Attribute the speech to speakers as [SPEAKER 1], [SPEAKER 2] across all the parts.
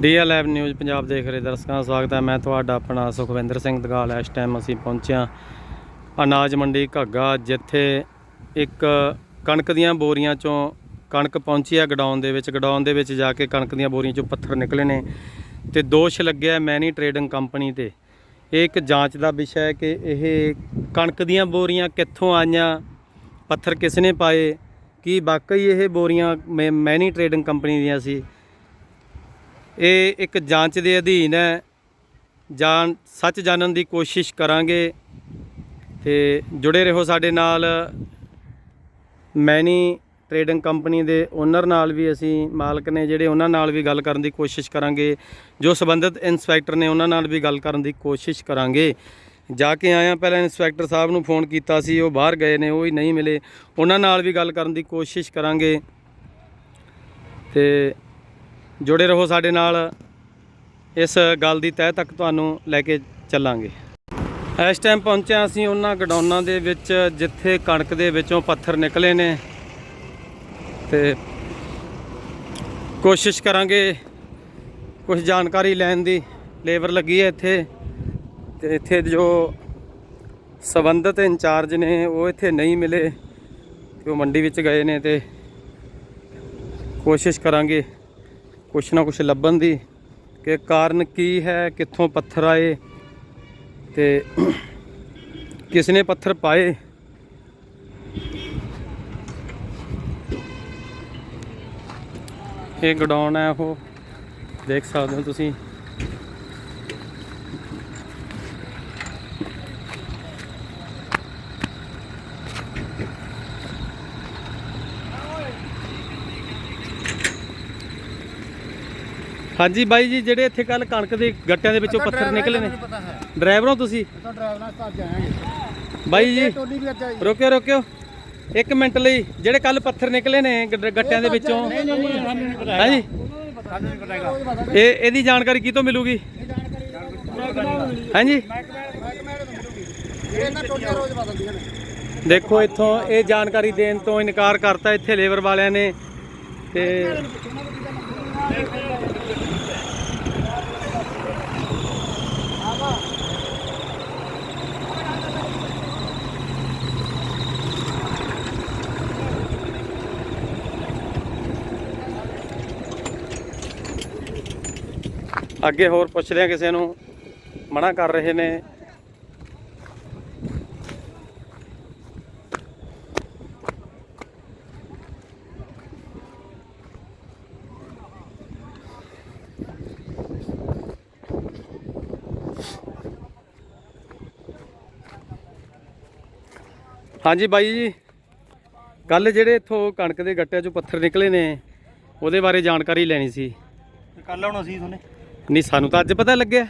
[SPEAKER 1] DLF news Punjab ਦੇਖ ਰਹੇ ਦਰਸ਼ਕਾਂ ਦਾ ਸਵਾਗਤ ਹੈ। ਮੈਂ ਤੁਹਾਡਾ ਆਪਣਾ ਸੁਖਵਿੰਦਰ ਸਿੰਘ ਦਗਾਲ। ਇਸ ਟਾਈਮ ਅਸੀਂ ਪਹੁੰਚਿਆ ਅਨਾਜ ਮੰਡੀ ਘੱਗਾ, ਜਿੱਥੇ ਇੱਕ ਕਣਕ ਦੀਆਂ ਬੋਰੀਆਂ ਚੋਂ ਕਣਕ ਪਹੁੰਚੀ ਹੈ ਗਡਾਉਣ ਦੇ ਵਿੱਚ। ਗਡਾਉਣ ਦੇ ਵਿੱਚ ਜਾ ਕੇ ਕਣਕ ਦੀਆਂ ਬੋਰੀਆਂ ਚੋਂ ਪੱਥਰ ਨਿਕਲੇ ਨੇ ਤੇ ਦੋਸ਼ ਲੱਗਿਆ ਮੈਨੀ ਟਰੇਡਿੰਗ ਕੰਪਨੀ ਤੇ। ਇਹ ਇੱਕ ਜਾਂਚ ਦਾ ਵਿਸ਼ਾ ਹੈ ਕਿ ਇਹ ਕਣਕ ਦੀਆਂ ਬੋਰੀਆਂ ਕਿੱਥੋਂ ਆਈਆਂ, ਪੱਥਰ ਕਿਸ ਨੇ ਪਾਏ, ਕੀ ਵਾਕਈ ਇਹ ਬੋਰੀਆਂ ਮੈ- ਮੈਨੀ ਟਰੇਡਿੰਗ ਕੰਪਨੀ ਦੀਆਂ ਸੀ? ਇਹ ਇੱਕ ਜਾਂਚ ਦੇ ਅਧੀਨ ਹੈ। ਜਾਣ, ਸੱਚ ਜਾਣਨ ਦੀ ਕੋਸ਼ਿਸ਼ ਕਰਾਂਗੇ। ਤੇ ਜੁੜੇ ਰਹੋ ਸਾਡੇ ਨਾਲ। ਮੈਨੀ ਟਰੇਡਿੰਗ ਕੰਪਨੀ ਦੇ ਓਨਰ ਨਾਲ ਵੀ ਅਸੀਂ ਮਾਲਕ ਨੇ ਜਿਹੜੇ ਉਹਨਾਂ ਨਾਲ ਵੀ ਗੱਲ ਕਰਨ ਦੀ ਕੋਸ਼ਿਸ਼ ਕਰਾਂਗੇ। ਜੋ ਸੰਬੰਧਿਤ ਇਨਸਪੈਕਟਰ ਨੇ ਉਹਨਾਂ ਨਾਲ ਵੀ ਗੱਲ ਕਰਨ ਦੀ ਕੋਸ਼ਿਸ਼ ਕਰਾਂਗੇ। ਜਾ ਕੇ ਆਇਆ ਪਹਿਲਾਂ ਇਨਸਪੈਕਟਰ ਸਾਹਿਬ ਨੂੰ ਫੋਨ ਕੀਤਾ ਸੀ। ਉਹ ਬਾਹਰ ਗਏ ਨੇ, ਉਹ ਹੀ ਨਹੀਂ ਮਿਲੇ। ਉਹਨਾਂ ਨਾਲ ਵੀ ਗੱਲ ਕਰਨ ਦੀ ਕੋਸ਼ਿਸ਼ ਕਰਾਂਗੇ। ਤੇ ਜੁੜੇ ਰਹੋ ਸਾਡੇ ਨਾਲ। ਇਸ ਗੱਲ ਦੀ ਤਹਿ ਤੱਕ ਤੁਹਾਨੂੰ ਲੈ ਕੇ ਚੱਲਾਂਗੇ। ਇਸ ਟਾਈਮ ਪਹੁੰਚਿਆ ਅਸੀਂ ਉਹਨਾਂ ਗਡਾਊਨਾਂ ਦੇ ਵਿੱਚ, ਜਿੱਥੇ ਕਣਕ ਦੇ ਵਿੱਚੋਂ ਪੱਥਰ ਨਿਕਲੇ ਨੇ। ਤੇ ਕੋਸ਼ਿਸ਼ ਕਰਾਂਗੇ ਕੁਝ ਜਾਣਕਾਰੀ ਲੈਣ ਦੀ। ਲੇਬਰ ਲੱਗੀ ਹੈ ਇੱਥੇ। ਤੇ ਇੱਥੇ ਜੋ ਸੰਬੰਧਿਤ ਇੰਚਾਰਜ ਨੇ, ਉਹ ਇੱਥੇ ਨਹੀਂ ਮਿਲੇ। ਤੇ ਉਹ ਮੰਡੀ ਵਿੱਚ ਗਏ ਨੇ ਤੇ ਕੋਸ਼ਿਸ਼ ਕਰਾਂਗੇ। ਕੁਛ ਨਾ ਕੁਛ ਲੱਭਣ ਦੀ ਕਿ ਕਾਰਨ ਕੀ ਹੈ, ਕਿੱਥੋਂ ਪੱਥਰ ਆਏ ਤੇ ਕਿਸ ਨੇ ਪੱਥਰ ਪਾਏ। ਇਹ ਗਡਾਉਣ ਹੈ ਉਹ, ਦੇਖ ਸਕਦੇ ਹੋ ਤੁਸੀਂ। ਹਾਂਜੀ ਬਾਈ ਜੀ ਜਿਹੜੇ ਇੱਥੇ ਕੱਲ ਕਣਕ ਦੇ ਗੱਟਿਆਂ ਦੇ ਵਿੱਚੋਂ ਪੱਥਰ ਨਿਕਲੇ ਨੇ। ਡਰਾਈਵਰ ਹੋ ਤੁਸੀਂ?
[SPEAKER 2] ਤਾਂ ਡਰਾਈਵਰ ਨਾਲ ਭੱਜ ਆਏ
[SPEAKER 1] ਬਾਈ ਜੀ
[SPEAKER 2] ਟੋਲੀ ਵੀ ਅੱਜ ਆਈ
[SPEAKER 1] ਰੁਕਿਓ ਰੁਕਿਓ। ਇੱਕ ਮਿੰਟ ਲਈ ਜਿਹੜੇ ਕੱਲ ਪੱਥਰ ਨਿਕਲੇ ਨੇ ਗੱਟਿਆਂ ਦੇ ਵਿੱਚੋਂ। ਹਾਂਜੀ। ਇਹ ਇਹਦੀ ਜਾਣਕਾਰੀ ਕਿਤੋਂ ਮਿਲੂਗੀ? ਹਾਂਜੀ। ਦੇਖੋ ਇੱਥੋਂ ਇਹ ਜਾਣਕਾਰੀ ਦੇਣ ਤੋਂ ਇਨਕਾਰ ਕਰਤਾ ਇੱਥੇ ਲੇਬਰ ਵਾਲਿਆਂ ਨੇ। ਤੇ ਅੱਗੇ ਹੋਰ ਪੁੱਛਦੇ ਆ ਕਿਸੇ ਨੂੰ, ਮਨਾ ਕਰ ਰਹੇ ਨੇ। ਹਾਂਜੀ ਬਾਈ ਜੀ ਕੱਲ ਜਿਹੜੇ ਇੱਥੋਂ ਕਣਕ ਦੇ ਗੱਟਿਆਂ ਚੋਂ ਪੱਥਰ ਨਿਕਲੇ ਨੇ, ਉਹਦੇ ਬਾਰੇ ਜਾਣਕਾਰੀ ਲੈਣੀ ਸੀ।
[SPEAKER 2] ਕੱਲ ਆਉਣਾ ਸੀ ਤੁਹਾਨੂੰ।
[SPEAKER 1] ਨਹੀਂ ਸਾਨੂੰ ਤਾਂ ਅੱਜ ਪਤਾ ਲੱਗਿਆ।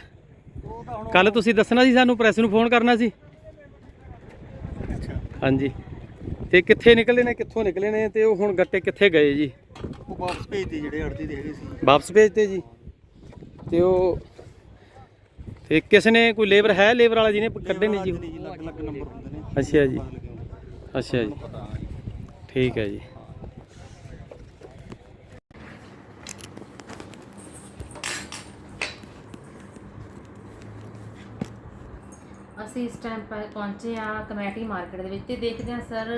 [SPEAKER 1] ਕੱਲ ਤੁਸੀਂ ਦੱਸਣਾ ਸੀ ਸਾਨੂੰ ਪ੍ਰੈਸ ਨੂੰ ਫੋਨ ਕਰਨਾ ਸੀ। ਹਾਂਜੀ। ਤੇ ਕਿੱਥੇ ਨਿਕਲੇ ਨੇ ਕਿੱਥੋਂ ਨਿਕਲੇ ਨੇ ਤੇ ਉਹ ਹੁਣ ਗੱਟੇ ਕਿੱਥੇ ਗਏ ਜੀ?
[SPEAKER 2] ਉਹ ਵਾਪਸ ਭੇਜਦੇ ਜਿਹੜੇ ਅੜਤੀ ਦੇ ਹੈਗੇ ਸੀ।
[SPEAKER 1] ਵਾਪਸ ਭੇਜਤੇ ਜੀ। ਤੇ ਉਹ ਤੇ ਕਿਸ ਨੇ ਕੋਈ ਲੇਬਰ ਹੈ ਲੇਬਰ ਵਾਲਾ ਜਿਹਨੇ ਕੱਢੇ ਨੇ ਜੀ
[SPEAKER 2] ਨੰਬਰ ਹੁੰਦੇ ਨੇ।
[SPEAKER 1] ਅੱਛਾ ਜੀ। ਅੱਛਾ ਜੀ। ਠੀਕ ਹੈ ਜੀ।
[SPEAKER 3] ਅਸੀਂ ਇਸ ਟਾਈਮ ਪਹੁੰਚੇ ਆ ਕਮੇਟੀ ਮਾਰਕੀਟ ਦੇ ਵਿੱਚ ਤੇ ਦੇਖਦੇ ਆ ਸਰ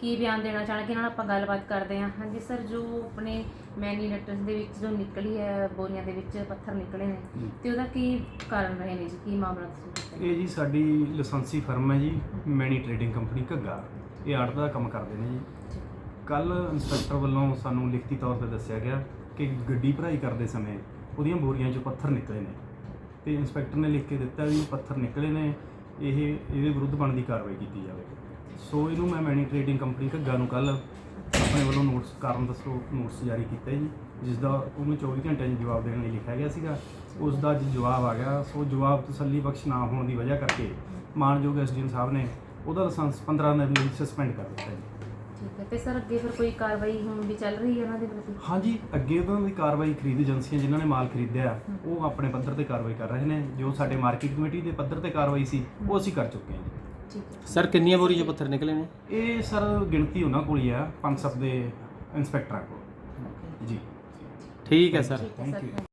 [SPEAKER 3] ਕੀ ਬਿਆਨ ਦੇਣਾ ਚਾਹਣਗੇ ਇਹਨਾਂ ਨਾਲ ਆਪਾਂ ਗੱਲਬਾਤ ਕਰਦੇ ਆ ਹਾਂਜੀ ਸਰ ਜੋ ਆਪਣੇ ਮੈਨੀ ਲੈਟਰਸ ਦੇ ਵਿੱਚ ਜੋ ਨਿਕਲੀ ਹੈ ਬੋਰੀਆਂ ਦੇ ਵਿੱਚ ਪੱਥਰ ਨਿਕਲੇ ਨੇ ਤੇ ਉਹਦਾ ਕੀ ਕਾਰਨ ਰਹੇ ਨੇ ਜੀ? ਕੀ ਮਾਮਲਾ ਤੁਸੀਂ ਦੱਸੋ।
[SPEAKER 4] ਇਹ ਜੀ ਸਾਡੀ ਲਾਇਸੈਂਸੀ ਫਰਮ ਹੈ ਜੀ ਮੈਨੀ ਟਰੇਡਿੰਗ ਕੰਪਨੀ ਘੱਗਾ। ਇਹ ਆੜਤ ਦਾ ਕੰਮ ਕਰਦੇ ਨੇ ਜੀ। ਕੱਲ ਇੰਸਪੈਕਟਰ ਵੱਲੋਂ ਸਾਨੂੰ ਲਿਖਤੀ ਤੌਰ ਤੇ ਦੱਸਿਆ ਗਿਆ ਕਿ ਗੱਡੀ ਭਰਾਈ ਕਰਦੇ ਸਮੇਂ ਉਹਦੀਆਂ ਬੋਰੀਆਂ 'ਚੋਂ ਪੱਥਰ ਨਿਕਲੇ ਨੇ। ਤੇ ਇੰਸਪੈਕਟਰ ਨੇ ਲਿਖ ਕੇ ਦਿੱਤਾ ਵੀ ਪੱਥਰ ਨਿਕਲੇ ਨੇ, ਇਹ, ਇਹਦੇ ਵਿਰੁੱਧ ਬਣਦੀ ਕਾਰਵਾਈ ਕੀਤੀ ਜਾਵੇ। ਸੋ ਇਹਨੂੰ ਮੈਂ ਮੈਨੀ ਟਰੇਡਿੰਗ ਕੰਪਨੀ ਘੱਗਾ ਨੂੰ ਕੱਲ ਆਪਣੇ ਵੱਲੋਂ ਨੋਟਿਸ ਕਾਰਨ ਦੱਸੋ ਨੋਟਿਸ ਜਾਰੀ ਕੀਤਾ ਜੀ ਜਿਸ ਦਾ ਉਹਨੂੰ 24 ਘੰਟਿਆਂ 'ਚ ਜਵਾਬ ਦੇਣ ਲਈ ਲਿਖਿਆ ਗਿਆ ਸੀਗਾ। ਉਸ ਦਾ ਅੱਜ ਜਵਾਬ ਆ ਗਿਆ। ਸੋ ਜਵਾਬ ਤਸੱਲੀ ਬਖਸ਼ ਨਾ ਹੋਣ ਦੀ ਵਜ੍ਹਾ ਕਰਕੇ ਮਾਨਯੋਗ ਐਸਡੀਐਮ ਸਾਹਿਬ ਨੇ ਉਹਦਾ ਲਾਇਸੈਂਸ 15 ਦਿਨ ਲਈ ਸਸਪੈਂਡ ਕਰ ਦਿੱਤਾ ਜੀ।
[SPEAKER 3] ਠੀਕ ਹੈ। ਤੇ ਸਰ ਅੱਗੇ ਫਿਰ ਕੋਈ ਕਾਰਵਾਈ ਹੁਣ ਵੀ ਚੱਲ ਰਹੀ ਹੈ ਉਹਨਾਂ ਦੇ ਪ੍ਰਤੀ?
[SPEAKER 4] ਹਾਂਜੀ ਅੱਗੇ ਉਹਨਾਂ ਦੀ ਕਾਰਵਾਈ ਖਰੀਦ ਏਜੰਸੀਆਂ ਜਿਨ੍ਹਾਂ ਨੇ ਮਾਲ ਖਰੀਦਿਆ ਉਹ ਆਪਣੇ ਪੱਧਰ ਤੇ ਕਾਰਵਾਈ ਕਰ ਰਹੇ ਨੇ। ਜੋ ਸਾਡੇ ਮਾਰਕੀਟ ਕਮੇਟੀ ਦੇ ਪੱਧਰ ਤੇ ਕਾਰਵਾਈ ਸੀ ਉਹ ਅਸੀਂ ਕਰ ਚੁੱਕੇ ਹਾਂ ਜੀ।
[SPEAKER 3] ਠੀਕ ਹੈ।
[SPEAKER 1] ਸਰ ਕਿੰਨੀਆਂ ਬੋਰੀ ਚੋਂ ਪੱਥਰ ਨਿਕਲੇ ਨੇ?
[SPEAKER 4] ਇਹ ਸਰ ਗਿਣਤੀ ਉਹਨਾਂ ਕੋਲ ਹੀ ਆ ਪੰਜ ਸੱਤ ਦੇ ਇੰਸਪੈਕਟਰਾਂ ਕੋਲ। ਜੀ।
[SPEAKER 1] ਠੀਕ ਹੈ ਸਰ।
[SPEAKER 3] ਠੀਕ ਹੈ ਸਰ।